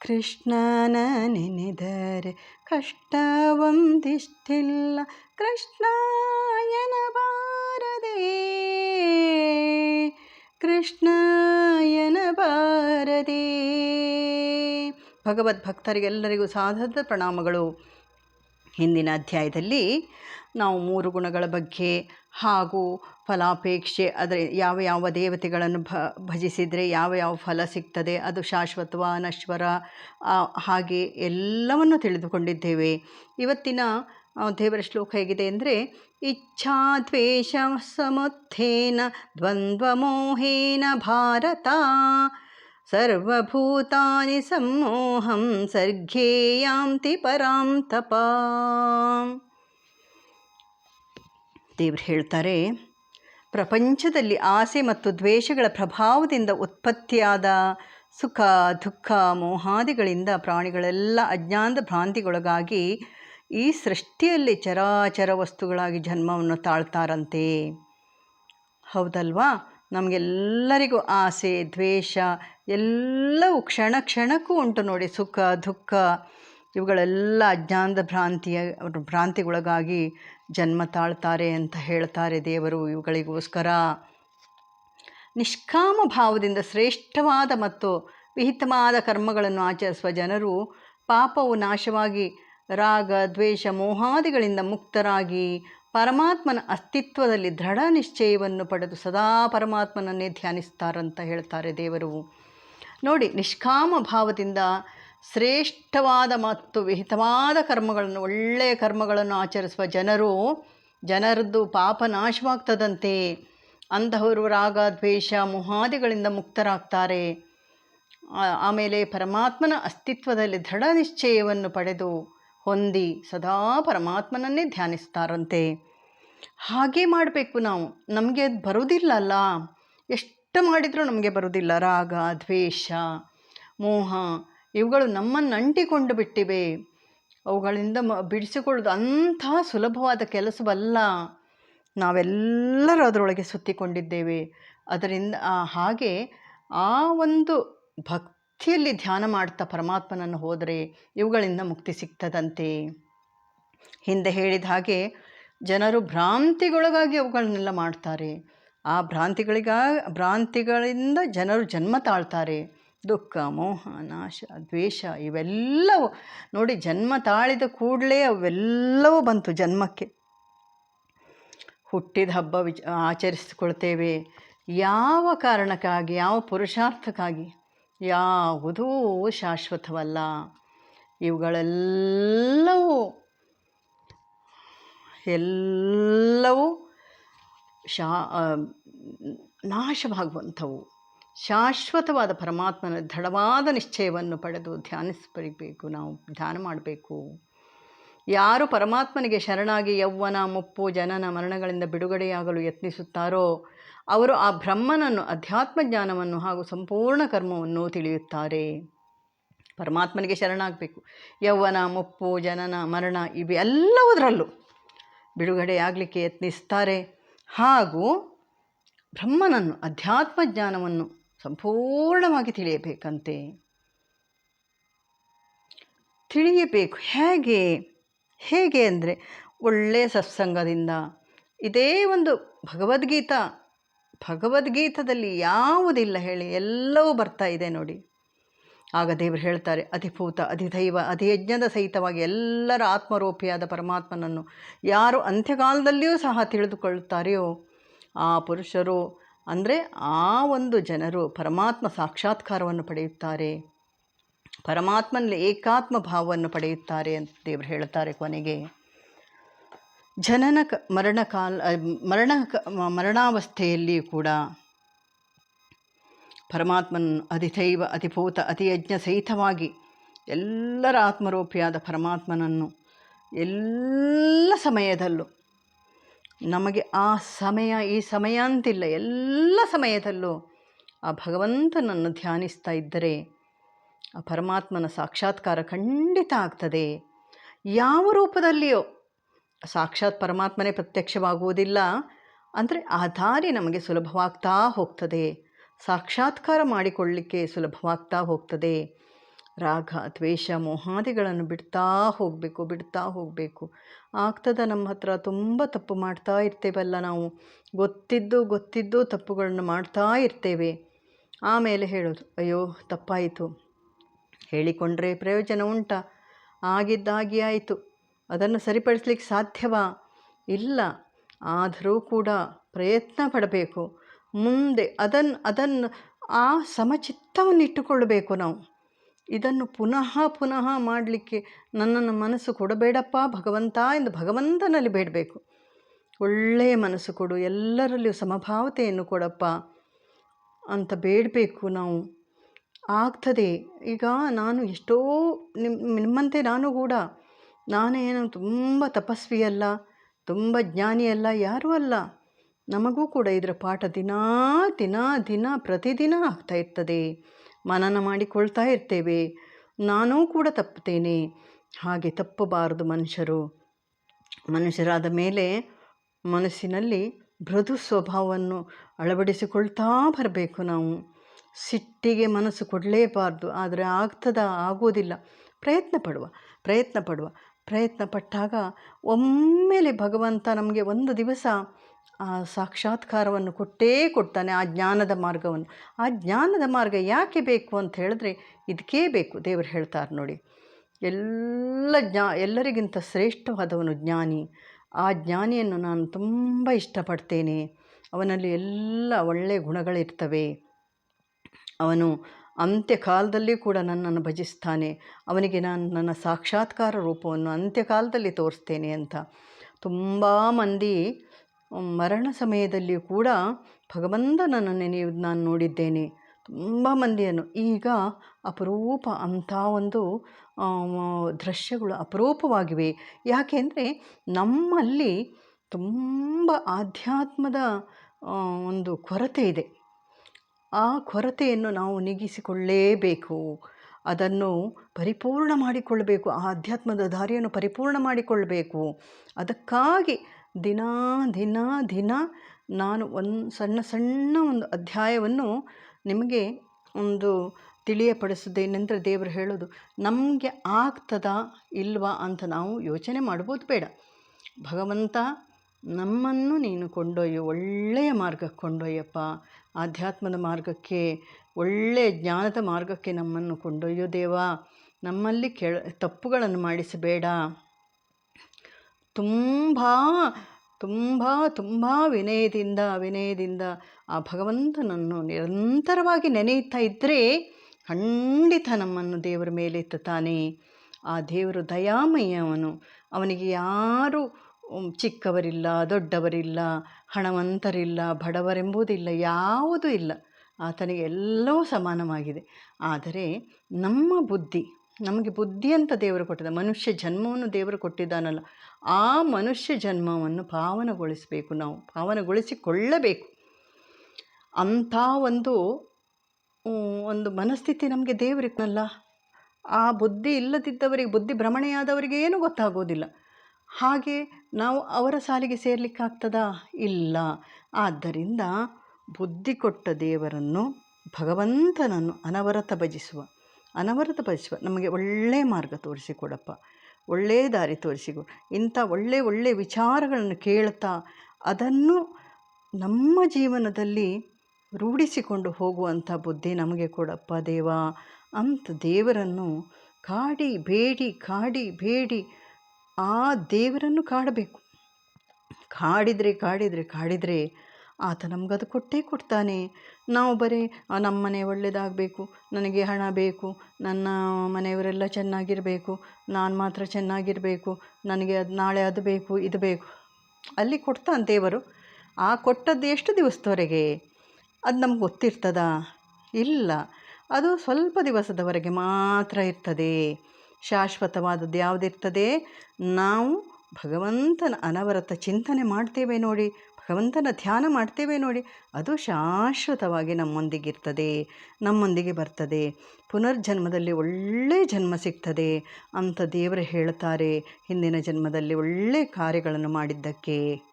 ಕೃಷ್ಣನ ನೆನೆದರೆ ಕಷ್ಟವೊಂದಿಷ್ಟಿಲ್ಲ ಕೃಷ್ಣಾಯನ ಬಾರದೆ ಕೃಷ್ಣಾಯನ ಬಾರದೆ ಭಗವದ್ಭಕ್ತರಿಗೆಲ್ಲರಿಗೂ ಸಾಧದ ಪ್ರಣಾಮಗಳು. ಹಿಂದಿನ ಅಧ್ಯಾಯದಲ್ಲಿ ನಾವು ಮೂರು ಗುಣಗಳ ಬಗ್ಗೆ ಹಾಗೂ ಫಲಾಪೇಕ್ಷೆ ಅದರ ಯಾವ ಯಾವ ದೇವತೆಗಳನ್ನು ಭ, ಭಜಿಸಿದರೆ ಯಾವ ಯಾವ ಫಲ ಸಿಗ್ತದೆ, ಅದು ಶಾಶ್ವತವ, ಅನಶ್ವರ ಹಾಗೆ ಎಲ್ಲವನ್ನು ತಿಳಿದುಕೊಂಡಿದ್ದೇವೆ. ಇವತ್ತಿನ ದೇವರ ಶ್ಲೋಕ ಹೇಗಿದೆ ಅಂದರೆ, ಇಚ್ಛಾ ದ್ವೇಷ ಸಮುತ್ಥೇನ ದ್ವಂದ್ವಮೋಹೇನ ಭಾರತ ಸರ್ವಭೂತಾನಿ ಸಮ್ಮೋಹಂ ಸರ್ಗೇಯಾಂತಿ ಪರಾಂ ತಪಾ. ದೇವ್ರು ಹೇಳ್ತಾರೆ, ಪ್ರಪಂಚದಲ್ಲಿ ಆಸೆ ಮತ್ತು ದ್ವೇಷಗಳ ಪ್ರಭಾವದಿಂದ ಉತ್ಪತ್ತಿಯಾದ ಸುಖ, ದುಃಖ, ಮೋಹಾದಿಗಳಿಂದ ಪ್ರಾಣಿಗಳೆಲ್ಲ ಅಜ್ಞಾನದ ಭ್ರಾಂತಿಗೊಳಗಾಗಿ ಈ ಸೃಷ್ಟಿಯಲ್ಲಿ ಚರಾಚರ ವಸ್ತುಗಳಾಗಿ ಜನ್ಮವನ್ನು ತಾಳ್ತಾರಂತೆ. ಹೌದಲ್ವಾ? ನಮಗೆಲ್ಲರಿಗೂ ಆಸೆ, ದ್ವೇಷ, ಎಲ್ಲವೂ ಕ್ಷಣ ಕ್ಷಣಕ್ಕೂ ಉಂಟು ನೋಡಿ. ಸುಖ, ದುಃಖ, ಇವುಗಳೆಲ್ಲ ಅಜ್ಞಾನದ ಭ್ರಾಂತಿಯ, ಭ್ರಾಂತಿಗೊಳಗಾಗಿ ಜನ್ಮ ತಾಳ್ತಾರೆ ಅಂತ ಹೇಳ್ತಾರೆ ದೇವರು ಇವುಗಳಿಗೋಸ್ಕರ. ನಿಷ್ಕಾಮ ಭಾವದಿಂದ ಶ್ರೇಷ್ಠವಾದ ಮತ್ತು ವಿಹಿತವಾದ ಕರ್ಮಗಳನ್ನು ಆಚರಿಸುವ ಜನರು ಪಾಪವು ನಾಶವಾಗಿ ರಾಗ, ದ್ವೇಷ, ಮೋಹಾದಿಗಳಿಂದ ಮುಕ್ತರಾಗಿ ಪರಮಾತ್ಮನ ಅಸ್ತಿತ್ವದಲ್ಲಿ ದೃಢ ನಿಶ್ಚಯವನ್ನು ಪಡೆದು ಸದಾ ಪರಮಾತ್ಮನನ್ನೇ ಧ್ಯಾನಿಸ್ತಾರಂತ ಹೇಳ್ತಾರೆ ದೇವರು. ನೋಡಿ, ನಿಷ್ಕಾಮ ಭಾವದಿಂದ ಶ್ರೇಷ್ಠವಾದ ಮತ್ತು ವಿಹಿತವಾದ ಕರ್ಮಗಳನ್ನು, ಒಳ್ಳೆಯ ಕರ್ಮಗಳನ್ನು ಆಚರಿಸುವ ಜನರು, ಜನರದ್ದು ಪಾಪ ನಾಶವಾಗ್ತದಂತೆ ಅಂತಹವರು ರಾಗ, ದ್ವೇಷ, ಮೊಹಾದಿಗಳಿಂದ ಮುಕ್ತರಾಗ್ತಾರೆ. ಆಮೇಲೆ ಪರಮಾತ್ಮನ ಅಸ್ತಿತ್ವದಲ್ಲಿ ದೃಢ ನಿಶ್ಚಯವನ್ನು ಪಡೆದು ಹೊಂದಿ ಸದಾ ಪರಮಾತ್ಮನನ್ನೇ ಧ್ಯಾನಿಸ್ತಾರಂತೆ. ಹಾಗೆ ಮಾಡಬೇಕು ನಾವು. ನಮಗೆ ಅದು ಬರೋದಿಲ್ಲಲ್ಲ. ಎಷ್ಟು ಮಾಡಿದರೂ ನಮಗೆ ಬರೋದಿಲ್ಲ. ರಾಗ, ದ್ವೇಷ, ಮೋಹ ಇವುಗಳು ನಮ್ಮನ್ನು ಅಂಟಿಕೊಂಡು ಬಿಟ್ಟಿವೆ. ಅವುಗಳಿಂದ ಮ ಬಿಡಿಸಿಕೊಳ್ಳೋದು ಅಂಥ ಸುಲಭವಾದ ಕೆಲಸವಲ್ಲ. ನಾವೆಲ್ಲರೂ ಅದರೊಳಗೆ ಸುತ್ತಿಕೊಂಡಿದ್ದೇವೆ. ಅದರಿಂದ ಹಾಗೆ ಆ ಒಂದು ಭಕ್ತಿಯಲ್ಲಿ ಧ್ಯಾನ ಮಾಡ್ತಾ ಪರಮಾತ್ಮನನ್ನು ಹೋದರೆ ಇವುಗಳಿಂದ ಮುಕ್ತಿ ಸಿಗ್ತದಂತೆ. ಹಿಂದೆ ಹೇಳಿದ ಹಾಗೆ ಜನರು ಭ್ರಾಂತಿಗೊಳಗಾಗಿ ಅವುಗಳನ್ನೆಲ್ಲ ಮಾಡ್ತಾರೆ. ಆ ಭ್ರಾಂತಿಗಳಿಗಾ, ಭ್ರಾಂತಿಗಳಿಂದ ಜನರು ಜನ್ಮ ತಾಳ್ತಾರೆ. ದುಃಖ, ಮೋಹ, ನಾಶ, ದ್ವೇಷ ಇವೆಲ್ಲವೂ ನೋಡಿ ಜನ್ಮ ತಾಳಿದ ಕೂಡಲೇ ಅವೆಲ್ಲವೂ ಬಂತು ಜನ್ಮಕ್ಕೆ. ಹುಟ್ಟಿದ ಹಬ್ಬ ವಿಚ, ಆಚರಿಸಿಕೊಳ್ತೇವೆ. ಯಾವ ಕಾರಣಕ್ಕಾಗಿ, ಯಾವ ಪುರುಷಾರ್ಥಕ್ಕಾಗಿ? ಯಾವುದೂ ಶಾಶ್ವತವಲ್ಲ. ಇವುಗಳೆಲ್ಲವೂ ಎಲ್ಲವೂ ಶಾ ನಾಶವಾಗುವಂಥವು. ಶಾಶ್ವತವಾದ ಪರಮಾತ್ಮನ ದೃಢವಾದ ನಿಶ್ಚಯವನ್ನು ಪಡೆದು ಧ್ಯಾನಿಸಬೇಕು, ನಾವು ಧ್ಯಾನ ಮಾಡಬೇಕು. ಯಾರು ಪರಮಾತ್ಮನಿಗೆ ಶರಣಾಗಿ ಯೌವನ, ಮುಪ್ಪು, ಜನನ, ಮರಣಗಳಿಂದ ಬಿಡುಗಡೆಯಾಗಲು ಯತ್ನಿಸುತ್ತಾರೋ, ಅವರು ಆ ಬ್ರಹ್ಮನನ್ನು, ಅಧ್ಯಾತ್ಮ ಜ್ಞಾನವನ್ನು ಹಾಗೂ ಸಂಪೂರ್ಣ ಕರ್ಮವನ್ನು ತಿಳಿಯುತ್ತಾರೆ. ಪರಮಾತ್ಮನಿಗೆ ಶರಣಾಗಬೇಕು. ಯೌವನ, ಮುಪ್ಪು, ಜನನ, ಮರಣ ಇವೆಲ್ಲವುದರಲ್ಲೂ ಬಿಡುಗಡೆಯಾಗಲಿಕ್ಕೆ ಯತ್ನಿಸ್ತಾರೆ. ಹಾಗೂ ಬ್ರಹ್ಮನನ್ನು, ಅಧ್ಯಾತ್ಮ ಜ್ಞಾನವನ್ನು ಸಂಪೂರ್ಣವಾಗಿ ತಿಳಿಯಬೇಕಂತೆ. ತಿಳಿಯಬೇಕು. ಹೇಗೆ? ಹೇಗೆ ಅಂದರೆ ಒಳ್ಳೆಯ ಸತ್ಸಂಗದಿಂದ. ಇದೇ ಒಂದು ಭಗವದ್ಗೀತಾ. ಭಗವದ್ಗೀತದಲ್ಲಿ ಯಾವುದಿಲ್ಲ ಹೇಳಿ, ಎಲ್ಲವೂ ಬರ್ತಾ ಇದೆ ನೋಡಿ. ಆಗ ದೇವರು ಹೇಳ್ತಾರೆ, ಅಧಿಭೂತ, ಅಧಿದೈವ, ಅಧಿಯಜ್ಞದ ಸಹಿತವಾಗಿ ಎಲ್ಲರ ಆತ್ಮರೂಪಿಯಾದ ಪರಮಾತ್ಮನನ್ನು ಯಾರು ಅಂತ್ಯಕಾಲದಲ್ಲಿಯೂ ಸಹ ತಿಳಿದುಕೊಳ್ಳುತ್ತಾರೆಯೋ, ಆ ಪುರುಷರು, ಅಂದರೆ ಆ ಒಂದು ಜನರು ಪರಮಾತ್ಮ ಸಾಕ್ಷಾತ್ಕಾರವನ್ನು ಪಡೆಯುತ್ತಾರೆ. ಪರಮಾತ್ಮನಲ್ಲಿ ಏಕಾತ್ಮ ಭಾವವನ್ನು ಪಡೆಯುತ್ತಾರೆ ಅಂತ ದೇವರು ಹೇಳುತ್ತಾರೆ ಕೊನೆಗೆ. ಜನನ ಕ, ಮರಣ ಕಾಲ ಮರಣ ಮರಣಾವಸ್ಥೆಯಲ್ಲಿಯೂ ಕೂಡ ಪರಮಾತ್ಮನ ಅತಿಭೂತ ಅತಿ ಯಜ್ಞ ಸಹಿತವಾಗಿ ಎಲ್ಲರ ಆತ್ಮರೂಪಿಯಾದ ಪರಮಾತ್ಮನನ್ನು ಎಲ್ಲ ಸಮಯದಲ್ಲೂ ನಮಗೆ ಆ ಸಮಯ, ಈ ಸಮಯ ಅಂತಿಲ್ಲ, ಎಲ್ಲ ಸಮಯದಲ್ಲೂ ಆ ಭಗವಂತನನ್ನು ಧ್ಯಾನಿಸ್ತಾ ಇದ್ದರೆ ಆ ಪರಮಾತ್ಮನ ಸಾಕ್ಷಾತ್ಕಾರ ಖಂಡಿತ ಆಗ್ತದೆ. ಯಾವ ರೂಪದಲ್ಲಿಯೋ ಸಾಕ್ಷಾತ್ ಪರಮಾತ್ಮನೇ ಪ್ರತ್ಯಕ್ಷವಾಗುವುದಿಲ್ಲ ಅಂದರೆ ಆ ದಾರಿ ನಮಗೆ ಸುಲಭವಾಗ್ತಾ ಹೋಗ್ತದೆ. ಸಾಕ್ಷಾತ್ಕಾರ ಮಾಡಿಕೊಳ್ಳಲಿಕ್ಕೆ ಸುಲಭವಾಗ್ತಾ ಹೋಗ್ತದೆ. ರಾಗ, ದ್ವೇಷ, ಮೋಹಾದಿಗಳನ್ನು ಬಿಡ್ತಾ ಹೋಗಬೇಕು ಬಿಡ್ತಾ ಹೋಗಬೇಕು. ಆಗ್ತದ ನಮ್ಮ ಹತ್ರ ತುಂಬ ತಪ್ಪು ಮಾಡ್ತಾ ಇರ್ತೇವಲ್ಲ ನಾವು. ಗೊತ್ತಿದ್ದು ಗೊತ್ತಿದ್ದು ತಪ್ಪುಗಳನ್ನು ಮಾಡ್ತಾ ಇರ್ತೇವೆ. ಆಮೇಲೆ ಹೇಳೋದು, ಅಯ್ಯೋ, ತಪ್ಪಾಯಿತು. ಹೇಳಿಕೊಂಡ್ರೆ ಪ್ರಯೋಜನ ಉಂಟಾ. ಆಗಿದ್ದಾಗಿ ಆಯಿತು. ಅದನ್ನು ಸರಿಪಡಿಸ್ಲಿಕ್ಕೆ ಸಾಧ್ಯವಾ? ಇಲ್ಲ. ಆದರೂ ಕೂಡ ಪ್ರಯತ್ನ ಪಡಬೇಕು. ಮುಂದೆ ಅದನ್ನು ಅದನ್ನು ಆ ಸಮಚಿತ್ತವನ್ನು ಇಟ್ಟುಕೊಳ್ಳಬೇಕು ನಾವು. ಇದನ್ನು ಪುನಃ ಪುನಃ ಮಾಡಲಿಕ್ಕೆ ನನ್ನನ್ನು ಮನಸ್ಸು ಕೊಡಬೇಡಪ್ಪ ಭಗವಂತ ಎಂದು ಭಗವಂತನಲ್ಲಿ ಬೇಡಬೇಕು. ಒಳ್ಳೆಯ ಮನಸ್ಸು ಕೊಡು. ಎಲ್ಲರಲ್ಲಿಯೂ ಸಮಭಾವತೆಯನ್ನು ಕೊಡಪ್ಪ ಅಂತ ಬೇಡಬೇಕು ನಾವು. ಆಗ್ತದೆ. ಈಗ ನಾನು ಎಷ್ಟೋ ನಿಮ್ಮ ನಿಮ್ಮಂತೆ ನಾನು ಕೂಡ ನಾನೇನು ತುಂಬ ತಪಸ್ವಿಯಲ್ಲ, ತುಂಬ ಜ್ಞಾನಿಯಲ್ಲ, ಯಾರೂ ಅಲ್ಲ. ನಮಗೂ ಕೂಡ ಇದರ ಪಾಠ ದಿನಾ, ದಿನ ದಿನ, ಪ್ರತಿದಿನ ಆಗ್ತಾ ಇರ್ತದೆ. ಮನನ ಮಾಡಿಕೊಳ್ತಾ ಇರ್ತೇವೆ. ನಾನೂ ಕೂಡ ತಪ್ಪುತ್ತೇನೆ. ಹಾಗೆ ತಪ್ಪಬಾರದು ಮನುಷ್ಯರು. ಮನುಷ್ಯರಾದ ಮೇಲೆ ಮನಸ್ಸಿನಲ್ಲಿ ಮೃದು ಸ್ವಭಾವವನ್ನು ಅಳವಡಿಸಿಕೊಳ್ತಾ ಬರಬೇಕು ನಾವು. ಸಿಟ್ಟಿಗೆ ಮನಸ್ಸು ಕೊಡಲೇಬಾರ್ದು, ಆದರೆ ಆಗ್ತದ ಆಗೋದಿಲ್ಲ. ಪ್ರಯತ್ನ ಪಡುವ ಪ್ರಯತ್ನ ಪಡುವ, ಪ್ರಯತ್ನ ಪಟ್ಟಾಗ ಒಮ್ಮೆಲೆ ಭಗವಂತ ನಮಗೆ ಒಂದು ದಿವಸ ಆ ಸಾಕ್ಷಾತ್ಕಾರವನ್ನು ಕೊಟ್ಟೇ ಕೊಡ್ತಾನೆ, ಆ ಜ್ಞಾನದ ಮಾರ್ಗವನ್ನು. ಆ ಜ್ಞಾನದ ಮಾರ್ಗ ಯಾಕೆ ಬೇಕು ಅಂತ ಹೇಳಿದ್ರೆ ಇದಕ್ಕೇ ಬೇಕು. ದೇವರು ಹೇಳ್ತಾರೆ ನೋಡಿ, ಎಲ್ಲ ಜ್ಞಾ, ಎಲ್ಲರಿಗಿಂತ ಶ್ರೇಷ್ಠವಾದವನು ಜ್ಞಾನಿ. ಆ ಜ್ಞಾನಿಯನ್ನು ನಾನು ತುಂಬ ಇಷ್ಟಪಡ್ತೇನೆ. ಅವನಲ್ಲಿ ಎಲ್ಲ ಒಳ್ಳೆಯ ಗುಣಗಳಿರ್ತವೆ. ಅವನು ಅಂತ್ಯಕಾಲದಲ್ಲಿ ಕೂಡ ನನ್ನನ್ನು ಭಜಿಸ್ತಾನೆ. ಅವನಿಗೆ ನಾನು ನನ್ನ ಸಾಕ್ಷಾತ್ಕಾರ ರೂಪವನ್ನು ಅಂತ್ಯಕಾಲದಲ್ಲಿ ತೋರಿಸ್ತೇನೆ ಅಂತ. ತುಂಬ ಮಂದಿ ಮರಣ ಸಮಯದಲ್ಲಿಯೂ ಕೂಡ ಭಗವಂತನನ್ನು ನೆನೆಯುವುದು ನಾನು ನೋಡಿದ್ದೇನೆ. ತುಂಬ ಮಂದಿಯನ್ನು. ಈಗ ಅಪರೂಪ ಅಂಥ ಒಂದು ದೃಶ್ಯಗಳು ಅಪರೂಪವಾಗಿವೆ. ಯಾಕೆಂದರೆ ನಮ್ಮಲ್ಲಿ ತುಂಬ ಆಧ್ಯಾತ್ಮದ ಒಂದು ಕೊರತೆ ಇದೆ. ಆ ಕೊರತೆಯನ್ನು ನಾವು ನೀಗಿಸಿಕೊಳ್ಳಲೇಬೇಕು ಅದನ್ನು ಪರಿಪೂರ್ಣ ಮಾಡಿಕೊಳ್ಳಬೇಕು. ಆ ಅಧ್ಯಾತ್ಮದ ದಾರಿಯನ್ನು ಪರಿಪೂರ್ಣ ಮಾಡಿಕೊಳ್ಳಬೇಕು. ಅದಕ್ಕಾಗಿ ದಿನ ದಿನ ದಿನ ನಾನು ಒಂದು ಸಣ್ಣ ಸಣ್ಣ ಒಂದು ಅಧ್ಯಾಯವನ್ನು ನಿಮಗೆ ಒಂದು ತಿಳಿಯಪಡಿಸೋದೇನೆಂದರೆ ದೇವರು ಹೇಳೋದು, ನಮಗೆ ಆಗ್ತದಾ ಇಲ್ವಾ ಅಂತ ನಾವು ಯೋಚನೆ ಮಾಡ್ಬೋದು ಬೇಡ. ಭಗವಂತ ನಮ್ಮನ್ನು ನೀನು ಕೊಂಡೊಯ್ಯು, ಒಳ್ಳೆಯ ಮಾರ್ಗಕ್ಕೆ ಕೊಂಡೊಯ್ಯಪ್ಪ. ಆಧ್ಯಾತ್ಮದ ಮಾರ್ಗಕ್ಕೆ ಒಳ್ಳೆಯ ಜ್ಞಾನದ ಮಾರ್ಗಕ್ಕೆ ನಮ್ಮನ್ನು ಕೊಂಡೊಯ್ಯೋ ದೇವ. ನಮ್ಮಲ್ಲಿ ಕೆಳ, ತಪ್ಪುಗಳನ್ನು ಮಾಡಿಸಬೇಡ. ತುಂಬ ತುಂಬ ತುಂಬ ವಿನಯದಿಂದ ವಿನಯದಿಂದ ಆ ಭಗವಂತನನ್ನು ನಿರಂತರವಾಗಿ ನೆನೆಯುತ್ತಾ ಇದ್ದರೆ ಖಂಡಿತ ನಮ್ಮನ್ನು ದೇವರ ಮೇಲೆತ್ತುತ್ತಾನೆ ಆ ದೇವರು ದಯಾಮಯ್ಯವನು ಅವನಿಗೆ ಯಾರು ಚಿಕ್ಕವರಿಲ್ಲ, ದೊಡ್ಡವರಿಲ್ಲ, ಹಣವಂತರಿಲ್ಲ, ಬಡವರೆಂಬುದಿಲ್ಲ, ಯಾವುದೂ ಇಲ್ಲ. ಆತನಿಗೆ ಎಲ್ಲವೂ ಸಮಾನವಾಗಿದೆ. ಆದರೆ ನಮ್ಮ ಬುದ್ಧಿ, ನಮಗೆ ಬುದ್ಧಿ ಅಂತ ದೇವರು ಕೊಟ್ಟಿದ್ದ ಮನುಷ್ಯ ಜನ್ಮವನ್ನು ದೇವರು ಕೊಟ್ಟಿದ್ದಾನಲ್ಲ, ಆ ಮನುಷ್ಯ ಜನ್ಮವನ್ನು ಪಾವನಗೊಳಿಸಬೇಕು ನಾವು, ಪಾವನಗೊಳಿಸಿಕೊಳ್ಳಬೇಕು. ಅಂಥ ಒಂದು ಒಂದು ಮನಸ್ಥಿತಿ ನಮಗೆ ದೇವರಿಗಲ್ಲ ಆ ಬುದ್ಧಿ ಇಲ್ಲದಿದ್ದವರಿಗೆ, ಬುದ್ಧಿ ಭ್ರಮಣೆಯಾದವರಿಗೆ ಏನೂ ಗೊತ್ತಾಗೋದಿಲ್ಲ. ಹಾಗೆ ನಾವು ಅವರ ಸಾಲಿಗೆ ಸೇರಲಿಕ್ಕಾಗ್ತದಾ? ಇಲ್ಲ. ಆದ್ದರಿಂದ ಬುದ್ಧಿ ಕೊಟ್ಟ ದೇವರನ್ನು ಭಗವಂತನನ್ನು ಅನವರತ ಭಜಿಸುವ ಅನವರತ ಭಜಿಸುವ ನಮಗೆ ಒಳ್ಳೆಯ ಮಾರ್ಗ ತೋರಿಸಿಕೊಡಪ್ಪ. ಒಳ್ಳೆಯ ದಾರಿ ತೋರಿಸಿಕೊ ಇಂಥ ಒಳ್ಳೆ ಒಳ್ಳೆಯ ವಿಚಾರಗಳನ್ನು ಕೇಳ್ತಾ ಅದನ್ನು ನಮ್ಮ ಜೀವನದಲ್ಲಿ ರೂಢಿಸಿಕೊಂಡು ಹೋಗುವಂಥ ಬುದ್ಧಿ ನಮಗೆ ಕೊಡಪ್ಪ ದೇವ. ಅಂತ ದೇವರನ್ನು ಕಾಡಿ, ಬೇಡಿ ಕಾಡಿ, ಬೇಡಿ ಆ ದೇವರನ್ನು ಕಾಡಬೇಕು. ಕಾಡಿದರೆ ಕಾಡಿದರೆ ಕಾಡಿದರೆ ಆತ ನಮಗದು ಕೊಟ್ಟೇ ಕೊಡ್ತಾನೆ. ನಾವು ಬರೀ ನಮ್ಮ ಮನೆ ಒಳ್ಳೆಯದಾಗಬೇಕು ನನಗೆ ಹಣ ಬೇಕು, ನನ್ನ ಮನೆಯವರೆಲ್ಲ ಚೆನ್ನಾಗಿರಬೇಕು, ನಾನು ಮಾತ್ರ ಚೆನ್ನಾಗಿರಬೇಕು, ನನಗೆ ಅದು ನಾಳೆ ಅದು ಬೇಕು, ಇದು ಬೇಕು. ಅಲ್ಲಿ ಕೊಡ್ತಾನೆ ದೇವರು. ಆ ಕೊಟ್ಟದ್ದು ಎಷ್ಟು ದಿವಸದವರೆಗೆ? ಅದು ನಮ್ಗೆ ಗೊತ್ತಿರ್ತದಾ? ಇಲ್ಲ. ಅದು ಸ್ವಲ್ಪ ದಿವಸದವರೆಗೆ ಮಾತ್ರ ಇರ್ತದೆ. ಶಾಶ್ವತವಾದದ್ದು ಯಾವುದಿರ್ತದೆ? ನಾವು ಭಗವಂತನ ಅನವರತ ಚಿಂತನೆ ಮಾಡ್ತೇವೆ ನೋಡಿ, ಭಗವಂತನ ಧ್ಯಾನ ಮಾಡ್ತೇವೆ ನೋಡಿ, ಅದು ಶಾಶ್ವತವಾಗಿ ನಮ್ಮೊಂದಿಗಿರ್ತದೆ, ನಮ್ಮೊಂದಿಗೆ ಬರ್ತದೆ. ಪುನರ್ಜನ್ಮದಲ್ಲಿ ಒಳ್ಳೆಯ ಜನ್ಮ ಸಿಗ್ತದೆ ಅಂತ ದೇವರು ಹೇಳ್ತಾರೆ ಹಿಂದಿನ ಜನ್ಮದಲ್ಲಿ ಒಳ್ಳೆಯ ಕಾರ್ಯಗಳನ್ನು ಮಾಡಿದ್ದಕ್ಕೆ.